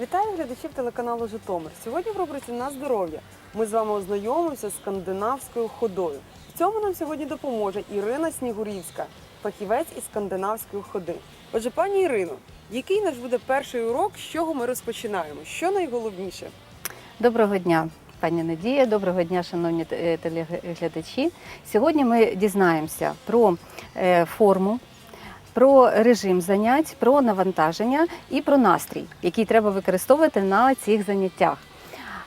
Вітаю глядачів телеканалу Житомир. Сьогодні в рубриці на здоров'я ми з вами ознайомимося з скандинавською ходою. В цьому нам сьогодні допоможе Ірина Снігурівська, фахівець із скандинавської ходи. Отже, пані Ірино, який наш буде перший урок, з чого ми розпочинаємо? Що найголовніше? Доброго дня, пані Надія. Доброго дня, шановні е, телеглядачі. Сьогодні ми дізнаємося про е, форму, про режим занять, про навантаження і про настрій, який треба використовувати на цих заняттях.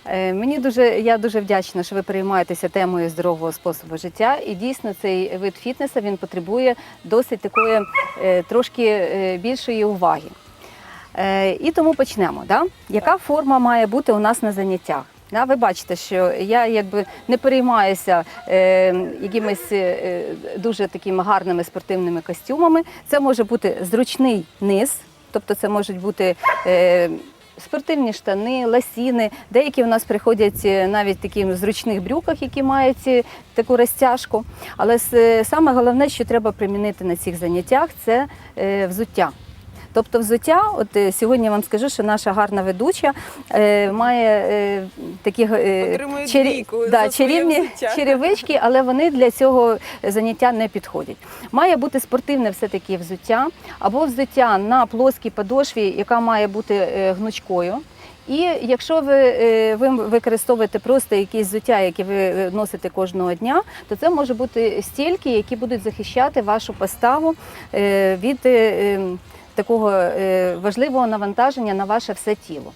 Е, Мені дуже я дуже вдячна, що ви переймаєтеся темою здорового способу життя. І дійсно цей вид фітнесу він потребує досить такої е, трошки е, більшої уваги. І тому почнемо. Да? Яка форма має бути у нас на заняттях? Да, ви бачите, що я якби не переймаюся е, якимись е, дуже такими гарними спортивними костюмами. Це може бути зручний низ, тобто це можуть бути е, спортивні штани, ласіни. Деякі в нас приходять е, навіть в таких зручних брюках, які мають е, таку розтяжку. Але саме головне, що треба примінити на цих заняттях, це е, взуття. Тобто взуття, от е, сьогодні я вам скажу, що наша гарна ведуча е, має е, такі е, чарі- да, чарівні черевички, але вони для цього заняття не підходять. Має бути спортивне все-таки взуття або взуття на плоскій подошві, яка має бути е, гнучкою. І якщо ви, е, ви використовуєте просто якісь взуття, які ви носите кожного дня, то це може бути стільки, які будуть захищати вашу поставу від е, е, такого е, важливого навантаження на ваше все тіло.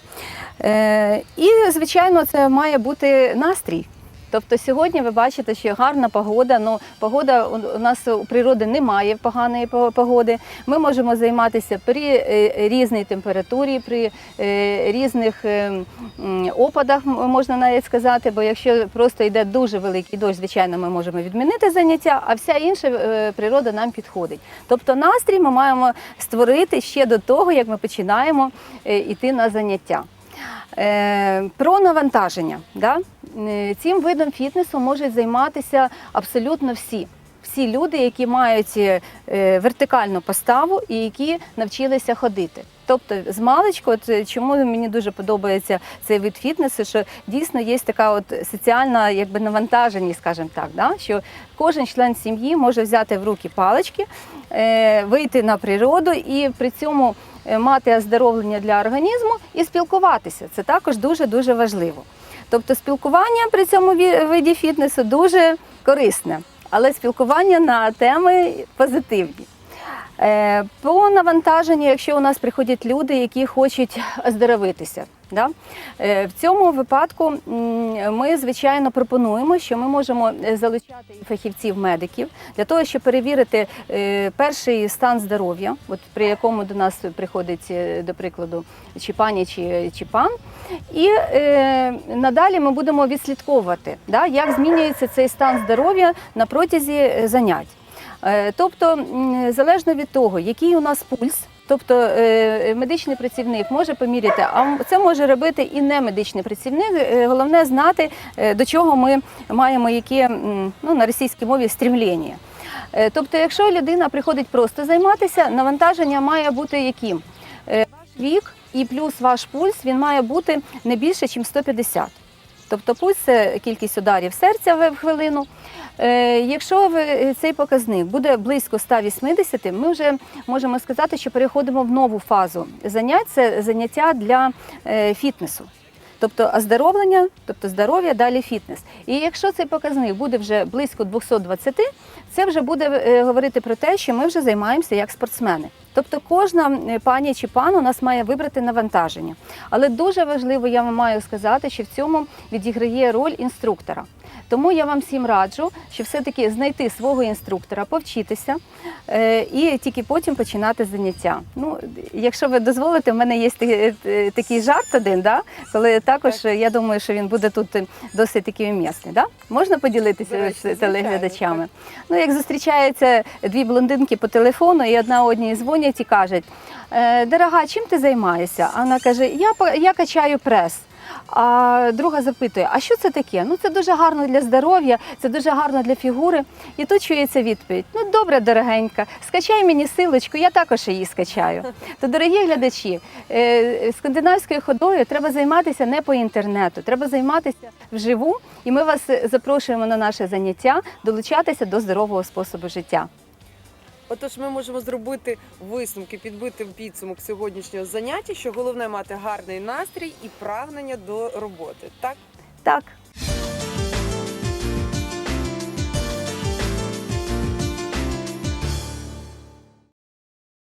Е, І, звичайно, це має бути настрій. Тобто сьогодні ви бачите, що гарна погода. Ну погода у нас у природи немає поганої погоди. Ми можемо займатися при е, різній температурі, при е, різних е, опадах, можна навіть сказати. Бо якщо просто йде дуже великий дощ, звичайно, ми можемо відмінити заняття, а вся інша природа нам підходить. Тобто настрій ми маємо створити ще до того, як ми починаємо йти на заняття. Е, Про навантаження. Да? Е, Цим видом фітнесу можуть займатися абсолютно всі. Всі люди, які мають е, вертикальну поставу і які навчилися ходити. Тобто з маличку, от е, чому мені дуже подобається цей вид фітнесу, що дійсно є така от соціальна якби навантаженість, скажімо так, да? що кожен член сім'ї може взяти в руки палички, е, вийти на природу і при цьому е, мати оздоровлення для організму і спілкуватися. Це також дуже дуже важливо. Тобто спілкування при цьому виді фітнесу дуже корисне, але спілкування на теми позитивні. Е, По навантаженню, якщо у нас приходять люди, які хочуть оздоровитися, да? е, в цьому випадку ми, звичайно, пропонуємо, що ми можемо е, залучати фахівців-медиків для того, щоб перевірити е, перший стан здоров'я, от при якому до нас приходить, е, до прикладу, чи пані, чи, чи пан. І е, надалі ми будемо відслідковувати, да, як змінюється цей стан здоров'я на протязі е, занять. Е, Тобто, залежно від того, який у нас пульс, тобто е, медичний працівник може поміряти, а це може робити і не медичний працівник. Е, Головне знати, до чого ми маємо яке ну, на російській мові стрімлення. Тобто, якщо людина приходить просто займатися, навантаження має бути яким? Ваш вік і плюс ваш пульс він має бути не більше, ніж 150. Тобто пульс кількість ударів серця в хвилину. Е, Якщо цей показник буде близько 180, ми вже можемо сказати, що переходимо в нову фазу занять. Це заняття для е, фітнесу. Тобто оздоровлення, тобто здоров'я, далі фітнес. І якщо цей показник буде вже близько 220, це вже буде е, говорити про те, що ми вже займаємося як спортсмени. Тобто кожна е, пані чи пан у нас має вибрати навантаження. Але дуже важливо, я вам маю сказати, що в цьому відіграє роль інструктора. Тому я вам всім раджу, що все-таки знайти свого інструктора, повчитися е, і тільки потім починати заняття. Ну, якщо ви дозволите, в мене є е, такий жарт один, да? коли також е, я думаю, що він буде тут досить такий умісний. Да? Можна поділитися До з телеглядачами? Ну, як зустрічаються дві блондинки по телефону, і одна одній дзвонять і кажуть: «Е, дорога, чим ти займаєшся? А вона каже: Я, я качаю прес. А друга запитує: а що це таке? Ну це дуже гарно для здоров'я, це дуже гарно для фігури. І тут чується відповідь: Ну добре, дорогенька, скачай мені силочку, я також її скачаю. То, дорогі глядачі, е, скандинавською ходою треба займатися не по інтернету, треба займатися вживу. І ми вас запрошуємо на наше заняття долучатися до здорового способу життя. Отож, ми можемо зробити висновки, підбити підсумок сьогоднішнього заняття, що головне мати гарний настрій і прагнення до роботи. Так, Так,